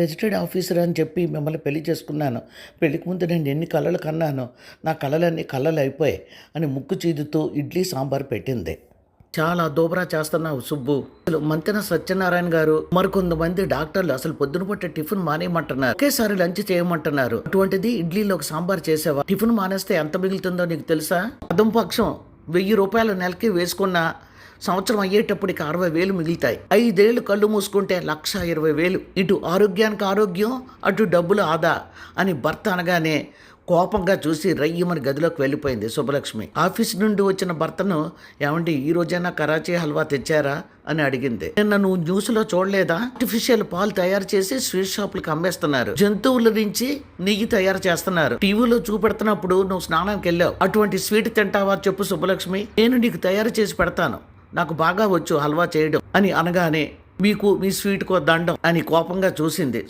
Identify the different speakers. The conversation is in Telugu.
Speaker 1: గెజిటెడ్ ఆఫీసర్ అని చెప్పి మిమ్మల్ని పెళ్ళి చేసుకున్నాను. పెళ్ళికి ముందు నేను ఎన్ని కళలు కన్నాను నా కళలన్నీ కళలు అయిపోయాయి అని ముక్కు చీదుతూ ఇడ్లీ సాంబార్ పెట్టింది. చాలా దోబరా చేస్తున్నావు సుబ్బు. అసలు మంతెన సత్యనారాయణ గారు మరికొంతమంది డాక్టర్లు అసలు పొద్దున పూట టిఫిన్ మానేయమంటున్నారు. ఒకేసారి లంచ్ చేయమంటున్నారు. అటువంటిది ఇడ్లీలో ఒక సాంబార్ చేసావా? టిఫిన్ మానేస్తే ఎంత మిగులుతుందో నీకు తెలుసా? అదం పక్షం వెయ్యి రూపాయలు నెలకి వేసుకున్న సంవత్సరం అయ్యేటప్పటికి అరవై వేలు మిగులుతాయి. ఐదేళ్ళు కళ్ళు మూసుకుంటే లక్ష ఇరవై వేలు. ఇటు ఆరోగ్యానికి ఆరోగ్యం అటు డబ్బులు ఆదా అని భర్త అనగానే కోపంగా చూసి రయ్యమని గదిలోకి వెళ్ళిపోయింది శుభలక్ష్మి ఆఫీస్ నుండి వచ్చిన భర్తను ఏమండి ఈ రోజైనా కరాచీ హల్వా తెచ్చారా? అని అడిగింది. నిన్న నువ్వు న్యూస్లో చూడలేదా? ఆర్టిఫిషియల్ పాలు తయారు చేసి స్వీట్ షాపులకు అమ్మేస్తున్నారు. జంతువుల నుంచి నెయ్యి తయారు చేస్తున్నారు. టీవీలో చూపెడుతున్నప్పుడు నువ్వు స్నానానికి వెళ్ళావు. అటువంటి స్వీట్ తింటావా చెప్పు శుభలక్ష్మి నేను నీకు తయారు చేసి పెడతాను. నాకు బాగా వచ్చు హల్వా చేయడం అని అనగానే మీకు మీ స్వీట్కో దండం అని కోపంగా చూసింది.